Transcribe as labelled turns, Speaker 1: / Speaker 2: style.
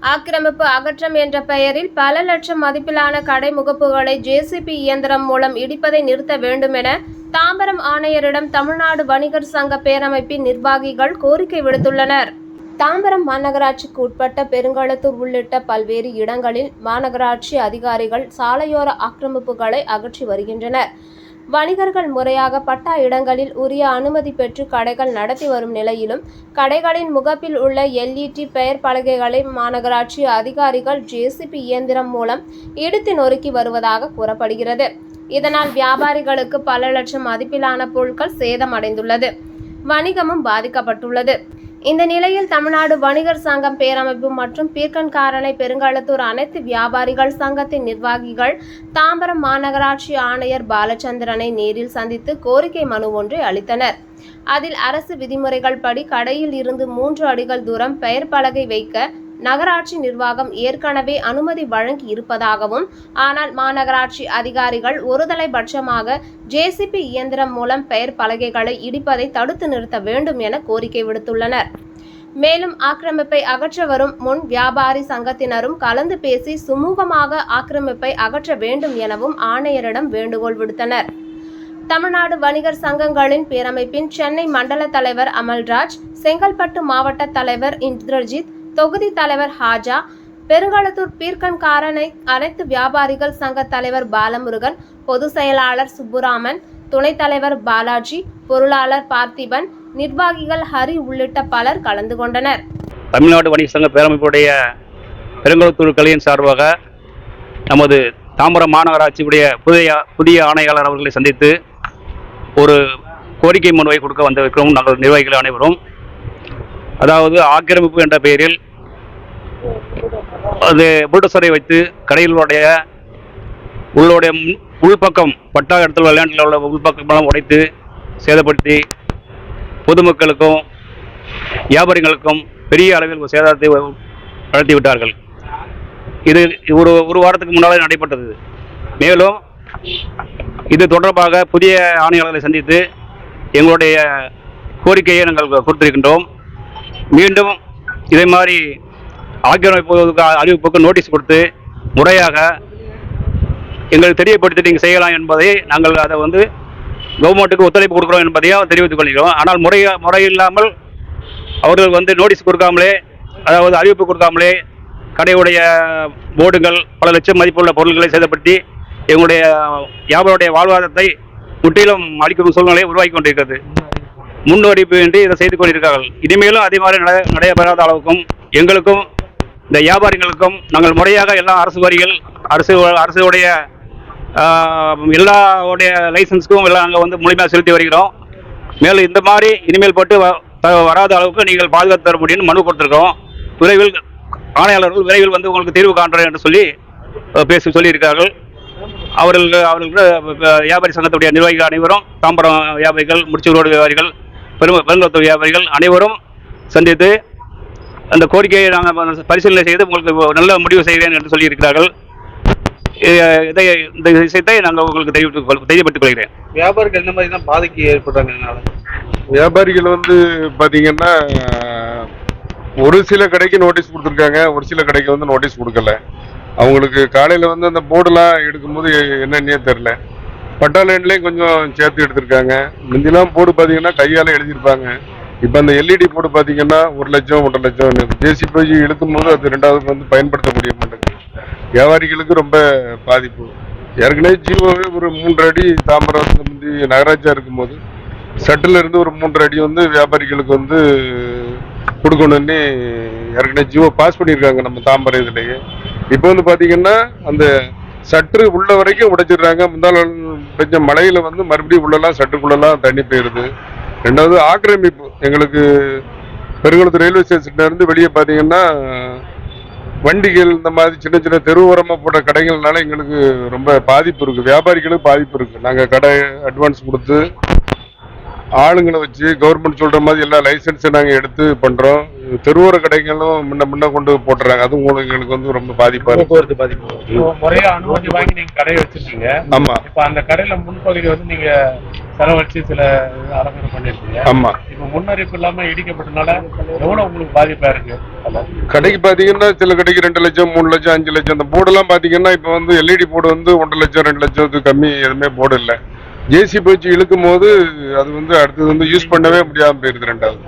Speaker 1: ஆக்கிரமிப்பு அகற்றம் என்ற பெயரில் பல லட்சம் மதிப்பிலான கடை முகப்புகளை ஜேசிபி இயந்திரம் மூலம் இடிப்பதை நிறுத்த வேண்டும் என தாம்பரம் ஆணையரிடம் தமிழ்நாடு வணிகர் சங்க பேரமைப்பின் நிர்வாகிகள் கோரிக்கை விடுத்துள்ளனர். தாம்பரம் மாநகராட்சிக்கு உட்பட்ட பெருங்களத்தூர் உள்ளிட்ட பல்வேறு இடங்களில் மாநகராட்சி அதிகாரிகள் சாலையோர ஆக்கிரமிப்புகளை அகற்றி வருகின்றனர். வணிகர்கள் முறையாக பட்டா இடங்களில் உரிய அனுமதி பெற்று கடைகள் நடத்தி வரும் நிலையிலும் கடைகளின் முகப்பில் உள்ள எல்இடி பெயர் பலகைகளை மாநகராட்சி அதிகாரிகள் ஜேசிபி இயந்திரம் மூலம் இடித்து நொறுக்கி வருவதாக கூறப்படுகிறது. இதனால் வியாபாரிகளுக்கு பல லட்சம் மதிப்பிலான பொருட்கள் சேதமடைந்துள்ளது. வணிகமும் பாதிக்கப்பட்டுள்ளது. இந்த நிலையில் தமிழ்நாடு வணிகர் சங்கம் பேரமைப்பு மற்றும் பீர்க்கன்காரனை பெருங்களத்தூர் அனைத்து வியாபாரிகள் சங்கத்தின் நிர்வாகிகள் தாம்பரம் மாநகராட்சி ஆணையர் பாலச்சந்திரனை நேரில் சந்தித்து கோரிக்கை மனு ஒன்றை அளித்தனர். அதில் அரசு விதிமுறைகள் படி கடையில் இருந்து மூன்று அடிகள் தூரம் பெயர் பலகை வைக்க நகராட்சி நிர்வாகம் ஏற்கனவே அனுமதி வழங்கி இருப்பதாகவும் ஆனால் மாநகராட்சி அதிகாரிகள் ஒருதலைபட்சமாக ஜேசிபி இயந்திரம் மூலம் பெயர் பலகைகளை இடிப்பதை தடுத்து நிறுத்த வேண்டும் என கோரிக்கை விடுத்துள்ளனர். மேலும் ஆக்கிரமிப்பை அகற்ற வரும் முன் வியாபாரி சங்கத்தினரும் கலந்து பேசி சுமூகமாக ஆக்கிரமிப்பை அகற்ற வேண்டும் எனவும் ஆணையரிடம் வேண்டுகோள் விடுத்தனர். தமிழ்நாடு வணிகர் சங்கங்களின் பேரமைப்பின் சென்னை மண்டல தலைவர் அமல்ராஜ் செங்கல்பட்டு மாவட்ட தலைவர் இந்திரஜித் தொகுதி தலைவர் ஹாஜா பெருங்களத்தூர் பீர்க்கன்காரனை அனைத்து வியாபாரிகள் சங்க தலைவர் பாலமுருகன் பொதுச் செயலாளர் சுப்புராமன் துணைத் தலைவர் பாலாஜி பொருளாளர் பார்த்திபன் நிர்வாகிகள் ஹரி உள்ளிட்ட பலர் கலந்து கொண்டனர்.
Speaker 2: தமிழ்நாடு வணிக சங்க பேரமைப்புடைய பெருங்களத்தூர் கலையின் சார்பாக நமது தாம்பரம் மாநகராட்சியுடைய புதிய புதிய ஆணையாளர் அவர்களை சந்தித்து ஒரு கோரிக்கை மனுவை கொடுக்க வந்திருக்கிறோம். நாங்கள் நிர்வாகிகள் அனைவரும். அதாவது ஆக்கிரமிப்பு என்ற பெயரில் அது புல்டோசரை வைத்து கடையிலுடைய உள்ளுடைய உள்பக்கம் பட்டா இடத்துல லேண்டில் உள்ள உள்பக்கமெல்லாம் உடைத்து சேதப்படுத்தி பொதுமக்களுக்கும் வியாபாரிகளுக்கும் பெரிய அளவில் சேதத்தை சேதாரத்தை விட்டார்கள். இது ஒரு ஒரு வாரத்துக்கு முன்னால் நடைபெற்றது. மேலும் இது தொடர்பாக புதிய ஆணையாளர்களை சந்தித்து எங்களுடைய கோரிக்கையை நாங்கள் கொடுத்திருக்கின்றோம். மீண்டும் இதே மாதிரி ஆக்கிரமிப்பு அறிவிப்புக்கு நோட்டீஸ் கொடுத்து முறையாக எங்களுக்கு தெரியப்படுத்தி நீங்கள் செய்யலாம் என்பதை நாங்கள் அதை வந்து கவர்மெண்ட்டுக்கு ஒத்துழைப்பு கொடுக்குறோம் என்பதையும் தெரிவித்துக் கொள்கிறோம். ஆனால் முறை முறையில்லாமல் அவர்கள் வந்து நோட்டீஸ் கொடுக்காமலே அதாவது அறிவிப்பு கொடுக்காமலே கடையுடைய போர்டுகள் பல லட்சம் மதிப்புள்ள பொருட்களை சேதப்படுத்தி எங்களுடைய வியாபாரியுடைய வாழ்வாதாரத்தை முற்றிலும் அளிக்கும் சூழ்நிலையை உருவாக்கி கொண்டிருக்கிறது. முன்னறிவிப்பின்றி இதை செய்து கொண்டிருக்கிறார்கள். இனிமேலும் அதே மாதிரி நட நடைபெறாத அளவுக்கும் எங்களுக்கும் இந்த வியாபாரிகளுக்கும் நாங்கள் முறையாக எல்லா அரசு வரிகள் அரசு அரசுடைய ஆஹ், எல்லாவுடைய லைசன்ஸ்க்கும் எல்லாம் நாங்கள் வந்து முழுமையாக செலுத்தி வருகிறோம். மேலும் இந்த மாதிரி இனிமேல் போட்டு வ- வராத அளவுக்கு நீங்கள் பாதுகாத்து தர முடியும்னு மனு கொடுத்துருக்கோம் விரைவில் ஆணையாளர்கள் விரைவில் வந்து உங்களுக்கு தீர்வு காண்றேன் என்று சொல்லி பேசி சொல்லியிருக்கார்கள் அவர்கள் அவர்களுக்கு வியாபாரி சங்கத்துடைய நிர்வாகிகள் அனைவரும் தாம்பரம் வியாபாரிகள் முடிச்சு ரோடு வியாபாரிகள் பெரும் பெருங்குளத்தூர் வியாபாரிகள் அனைவரும் சந்தித்து அந்த கோரிக்கையை நாங்கள் பரிசீலனை செய்து உங்களுக்கு நல்ல முடிவு செய்கிறேன் என்று சொல்லியிருக்கிறார்கள். இதை இந்த விஷயத்தை நாங்கள் உங்களுக்கு தெரிவித்துக் கொள் தெரியப்படுத்திக் கொள்கிறேன்.
Speaker 3: வியாபாரிகள் எந்த மாதிரி தான் பாதிக்கு ஏற்படுறாங்க
Speaker 4: வியாபாரிகள் வந்து பாத்தீங்கன்னா ஒரு சில கடைக்கு நோட்டீஸ் கொடுத்துருக்காங்க ஒரு சில கடைக்கு வந்து நோட்டீஸ் கொடுக்கல. அவங்களுக்கு காலையில வந்து அந்த போர்டுலாம் எடுக்கும்போது என்னன்னே தெரில பட்டா லைன்லேயும் கொஞ்சம் சேர்த்து எடுத்திருக்காங்க. முந்திலாம் போர்டு பார்த்தீங்கன்னா கையால் எழுதியிருப்பாங்க. இப்போ அந்த எல்இடி போர்டு பார்த்தீங்கன்னா ஒரு லட்சம் ஒன்றரை லட்சம் ஜேசிபி இழுக்கும் போது அது ரெண்டாவது வந்து பயன்படுத்த மாட்டேங்குது வியாபாரிகளுக்கு ரொம்ப பாதிப்பு. ஏற்கனவே ஜீவோவே ஒரு மூன்று அடி தாம்பரம் முந்தி நகராட்சியாக இருக்கும்போது சட்டில் இருந்து ஒரு மூன்று அடி வந்து வியாபாரிகளுக்கு வந்து கொடுக்கணும்னு ஏற்கனவே ஜீவோ பாஸ் பண்ணியிருக்காங்க நம்ம தாம்பரம் இதுலேயே. இப்போ வந்து பார்த்தீங்கன்னா அந்த சற்று உள்ள வரைக்கும் உடைச்சிடுறாங்க. முந்தாள் பெஞ்ச மழையில வந்து மறுபடியும் உள்ளலாம் சட்டுக்குள்ளலாம் தண்ணி போயிடுது ரெண்டாவது ஆக்கிரமிப்பு. எங்களுக்கு பெருங்குளத்து ரயில்வே ஸ்டேஷன்ல இருந்து வெளியே பார்த்தீங்கன்னா வண்டிகள் இந்த மாதிரி சின்ன சின்ன தெருவோரமாக போட்ட கடைகள்னால எங்களுக்கு ரொம்ப பாதிப்பு இருக்குது வியாபாரிகளுக்கு பாதிப்பு இருக்குது நாங்கள் கடை அட்வான்ஸ் கொடுத்து ஆளுங்களை வச்சு கவர்மெண்ட் சொல்கிற மாதிரி எல்லா லைசன்ஸும் நாங்கள் எடுத்து பண்ணுறோம் தெருவோர கடைகளும் முன்ன முன்ன கொண்டு போட்டுறாங்க. அதுவும் உங்களுக்கு எங்களுக்கு வந்து ரொம்ப பாதிப்பா இருக்கு.
Speaker 3: போக்குவரத்து பாதிப்பு. முறையா அனுமதி வாங்கி நீங்க கடையை வச்சிருக்கீங்க.
Speaker 4: ஆமா.
Speaker 3: இப்ப அந்த கடையில முன்பகுதி வந்து நீங்க செலவழிச்சு சில இது அலங்காரம் பண்ணிருக்கீங்க.
Speaker 4: ஆமா.
Speaker 3: இப்ப முன்னறிவிப்பு இல்லாம இடிக்கப்பட்டனால எவ்வளவு உங்களுக்கு பாதிப்பா இருக்கு?
Speaker 4: கடைக்கு பாத்தீங்கன்னா சில கடைக்கு ரெண்டு லட்சம் மூணு லட்சம் அஞ்சு லட்சம் அந்த போர்டெல்லாம் பாத்தீங்கன்னா இப்போ வந்து எல்இடி போர்டு வந்து ஒன்றரை லட்சம் ரெண்டு லட்சத்துக்கு கம்மி எதுவுமே போர்டு இல்லை. ஜேசிபி வச்சு இழுக்கும் போது அது வந்து அடுத்தது வந்து யூஸ் பண்ணவே முடியாம போயிருது ரெண்டாவது.